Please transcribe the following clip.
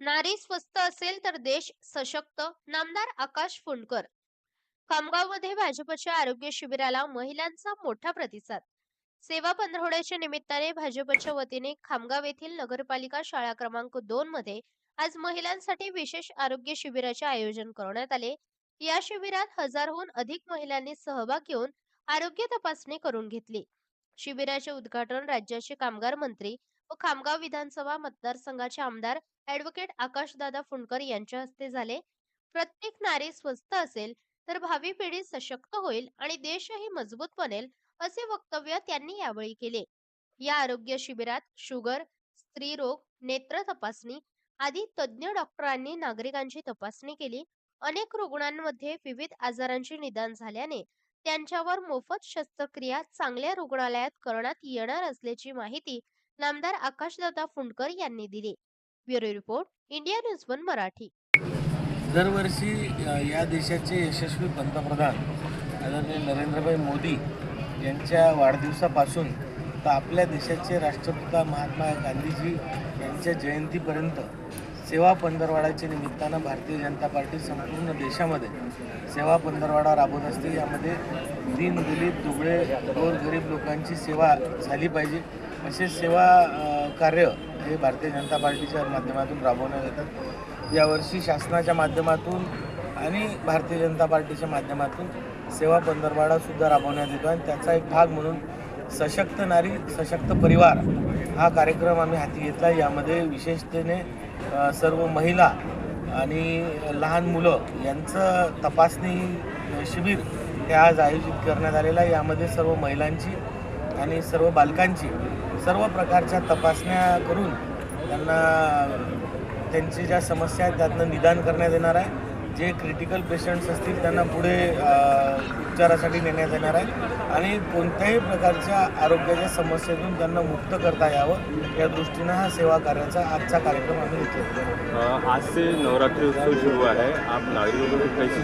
नारी स्वस्त असेल तर देश सशक्त. नामदार आकाश फुंडकर. खामगावमध्ये भाजपच्या आरोग्य शिबिराला महिलांचा मोठा प्रतिसाद. सेवा पंधरवड्याच्या निमित्ताने भाजपच्या वतीने खामगाव येथील नगरपालिका शाळा क्रमांक दोन मध्ये आज महिलांसाठी विशेष आरोग्य शिबिराचे आयोजन करण्यात आले. या शिबिरात हजारहून अधिक महिलांनी सहभाग घेऊन आरोग्य तपासणी करून घेतली. शिबिराचे उद्घाटन राज्याचे कामगार मंत्री व खामगाव विधानसभा मतदारसंघाचे आमदार ऍडव्होकेट आकाशदादा फुंडकर यांच्या हस्ते झाले. प्रत्येक नारी स्वस्थ असेल तर भावी पिढी सशक्त होईल आणि देशही मजबूत बनेल असे वक्तव्य त्यांनी यावेळी केले. या आरोग्य शिबिरात शुगर स्त्रीरोग नेत्र तपासणी आदी तज्ज्ञ डॉक्टरांनी नागरिकांची तपासणी केली. अनेक रुग्णांमध्ये विविध आजारांचे निदान झाल्याने त्यांच्यावर मोफत शस्त्रक्रिया चांगल्या रुग्णालयात करण्यात येणार असल्याची माहिती नामदार आकाशदादा फुंडकर यांनी दिली. Bureau report India news one Marathi. दरवर्षी या देशाचे यशस्वी पंतप्रधान आदरणीय नरेंद्रभाई मोदी यांच्या वाढदिवसापासून तर आपल्या देशाचे राष्ट्रपिता महात्मा गांधीजी यांच्या जयंतीपर्यंत सेवा पंधरवाडाच्या निमित्तानं भारतीय जनता पार्टी संपूर्ण देशामध्ये सेवा पंधरवाडा राबवत असते. यामध्ये दीन दलित दुबळे गोरगरीब लोकांची सेवा झाली पाहिजे. असे सेवा कार्य हे भारतीय जनता पार्टीच्या माध्यमातून राबवण्यात येतात. यावर्षी शासनाच्या माध्यमातून आणि भारतीय जनता पार्टीच्या माध्यमातून सेवा पंधरवाडासुद्धा राबवण्यात येतो आणि त्याचा एक भाग म्हणून सशक्त नारी सशक्त परिवार हा कार्यक्रम आम्ही हाती घेतला. यामध्ये विशेषतेने सर्व महिला आणि लहान मुलं यांचं तपासणी शिबिर हे आज आयोजित करण्यात आलेलं आहे. यामध्ये सर्व महिलांची आणि सर्व बालकांची सर्व प्रकारच्या तपासण्या करून त्यांना त्यांची ज्या समस्या आहेत त्यातनं निदान करण्यात येणार आहे. जे क्रिटिकल पेशंट्स असतील त्यांना पुढे उपचारासाठी नेण्यात येणार आहे. आणि कोणत्याही प्रकारच्या आरोग्याच्या समस्येतून त्यांना मुक्त करता यावं या दृष्टीनं हा सेवा कार्याचा आजचा कार्यक्रम आम्ही घेतला अ, आज से उत्सव सुरू आहे. आप नागरिकों को कैसी